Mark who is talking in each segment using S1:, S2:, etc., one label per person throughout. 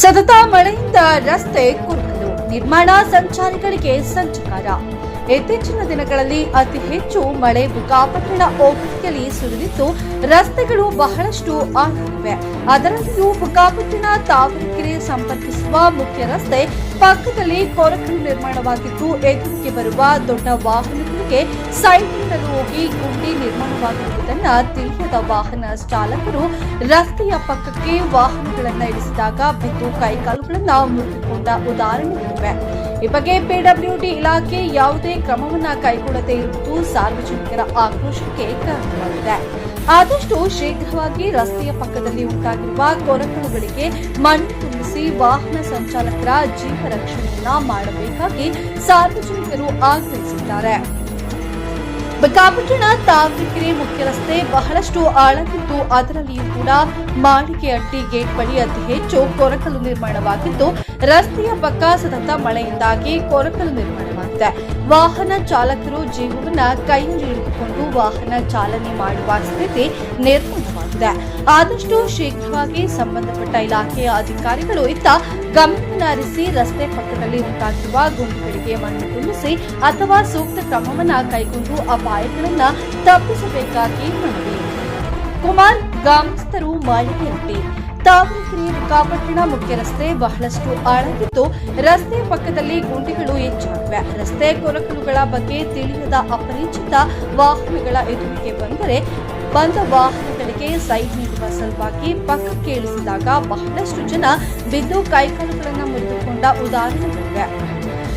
S1: ಸತತ ಮಳೆಯಿಂದ ರಸ್ತೆ ಕುರುಕಲು, ನಿರ್ಮಾಣ ಸಂಚಾರಿಗಳಿಗೆ ಸಂಚಕಾರ. ಇತ್ತೀಚಿನ ದಿನಗಳಲ್ಲಿ ಅತಿ ಹೆಚ್ಚು ಮಳೆ ಬುಕ್ಕಾಪಟ್ಟಣ ಹೋಬಳಿಯಲ್ಲಿ ಸುರಿದಿದ್ದು, ರಸ್ತೆಗಳು ಬಹಳಷ್ಟು ಆಗಿವೆ ಅದರಲ್ಲಿಯೂ ಬುಕ್ಕಾಪಟ್ಟಣ ತಾವರೆಕೆರೆ ಸಂಪರ್ಕಿಸುವ ಮುಖ್ಯ ರಸ್ತೆ ಪಕ್ಕದಲ್ಲಿ ಕೊರಕಲು ನಿರ್ಮಾಣವಾಗಿದ್ದು, ಎದುರಿಗೆ ಬರುವ ದೊಡ್ಡ ವಾಹನಗಳಿಗೆ ಸೈಡ್ ಹೋಗಿ ಗುಂಡಿ ನಿರ್ಮಾಣವಾಗಿರುವುದನ್ನು ತಿಳಿಯದ ವಾಹನ ಚಾಲಕರು ರಸ್ತೆಯ ಪಕ್ಕಕ್ಕೆ ವಾಹನಗಳನ್ನು ಇಳಿಸಿದಾಗ ಬಿದ್ದು ಕೈಕಾಲುಗಳನ್ನು ಮುರಿದುಕೊಂಡ ಉದಾಹರಣೆಗಳಿವೆ ಈ ಬಗ್ಗೆ ಪಿಡಬ್ಲ್ಯೂಡಿ ಇಲಾಖೆ ಯಾವುದೇ ಕ್ರಮವನ್ನು ಕೈಗೊಳ್ಳದೆ ಇರುವುದು ಸಾರ್ವಜನಿಕರ ಆಕ್ರೋಶಕ್ಕೆ ಕಾರಣವಾಗಿದೆ. ಆದಷ್ಟು ಶೀಘ್ರವಾಗಿ ರಸ್ತೆಯ ಪಕ್ಕದಲ್ಲಿ ಉಂಟಾಗಿರುವ ಕೊರಕಳುಗಳಿಗೆ ಮಣ್ಣು ತುಂಬಿಸಿ ವಾಹನ ಸಂಚಾಲಕರ ಜೀವ ರಕ್ಷಣೆಯನ್ನ ಮಾಡಬೇಕಾಗಿ ಸಾರ್ವಜನಿಕರು ಆಗ್ರಹಿಸಿದ್ದಾರೆ. ಬಕಾಪಟ್ಟಣ ತಾವರೆಕೆರೆ ಮುಖ್ಯ ರಸ್ತೆ ಬಹಳಷ್ಟು ಆಳವಿದ್ದು ಅದರಲ್ಲಿಯೂ ಕೂಡ ಮಾಳಿಗೆ ಅಟ್ಟಿ ಗೇಟ್ ಬಳಿ ಅತಿ ಹೆಚ್ಚು ಕೊರಕಲು ನಿರ್ಮಾಣವಾಗಿದ್ದು, ರಸ್ತೆಯ ಪಕ್ಕ ಸತತ ಮಳೆಯಿಂದಾಗಿ ಕೊರಕಲು ನಿರ್ಮಾಣವಾಗಿದೆ. ವಾಹನ ಚಾಲಕರು ಜೀವವನ್ನ ಕೈಯಲ್ಲಿ ಹಿಡಿದುಕೊಂಡು ವಾಹನ ಚಾಲನೆ ಮಾಡುವ ಸ್ಥಿತಿ ನಿರ್ಮಾಣವಾಗಿದೆ. ಆದಷ್ಟು ಶೀಘ್ರವಾಗಿ ಸಂಬಂಧಪಟ್ಟ ಇಲಾಖೆಯ ಅಧಿಕಾರಿಗಳು ಇತ್ತ ಗಮನ ಹರಿಸಿ ರಸ್ತೆ ಪಕ್ಕದಲ್ಲಿ ಉಂಟಾಗಿರುವ ಗುಂಡಿಗಳಿಗೆ ಮಣ್ಣು ತುಂಬಿಸಿ ಅಥವಾ ಸೂಕ್ತ ಕ್ರಮವನ್ನ ಕೈಗೊಂಡು ಅಪಾಯಗಳನ್ನ ತಪ್ಪಿಸಬೇಕಾಗಿ ಮನವಿ. ಕುಮಾರ್, ಗ್ರಾಮಸ್ಥರು ಮಾಹಿತಿ ತಾವರೆಕೆರೆ ಮುಖಾಪಟ್ಟಣ ಮುಖ್ಯ ರಸ್ತೆ ಬಹಳಷ್ಟು ಆಳಾಗಿದ್ದು ರಸ್ತೆ ಪಕ್ಕದಲ್ಲಿ ಗುಂಡಿಗಳು ಹೆಚ್ಚಾಗಿವೆ. ರಸ್ತೆ ಕೊರಕಲುಗಳ ಬಗ್ಗೆ ತಿಳಿಯದ ಅಪರಿಚಿತ ವಾಹನಗಳ ಎದುರಿಗೆ ಬಂದರೆ ಬಂದ ವಾಹನಗಳಿಗೆ ಸೈಡ್ ನೀಡುವ ಸಲುವಾಗಿ ಪಕ್ಕಕ್ಕೆ ಇಳಿಸಿದಾಗ ಬಹಳಷ್ಟು ಜನ ಬಿದ್ದು ಕೈಕಾಲುಗಳನ್ನು ಮುರಿದುಕೊಂಡ ಉದಾಹರಣೆಗಳಿವೆ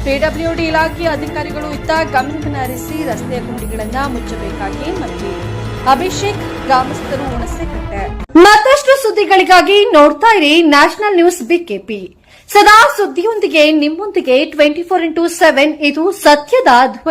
S1: ಪಿಡಬ್ಲ್ಯೂಡಿ ಇಲಾಖೆ ಅಧಿಕಾರಿಗಳು ಇತ್ತ ಗಮನ ಹರಿಸಿ ರಸ್ತೆಯ ಗುಂಡಿಗಳನ್ನ ಮುಚ್ಚಬೇಕಾಗಿ ಮನವಿ. ಅಭಿಷೇಕ್ ಗ್ರಾಮಸ್ಥರು ಹುಣಸೆಕಟ್ಟೆ ಮತ್ತಷ್ಟು ಸುದ್ದಿಗಳಿಗಾಗಿ ನೋಡ್ತಾ ಇರಿ ನ್ಯಾಷನಲ್ ನ್ಯೂಸ್ ಬಿಕೆಪಿ. ಸದಾ ಸುದ್ದಿಯೊಂದಿಗೆ ನಿಮ್ಮೊಂದಿಗೆ ಟ್ವೆಂಟಿ ಫೋರ್ ಇಂಟು ಸೆವೆನ್ ಇದು ಸತ್ಯದ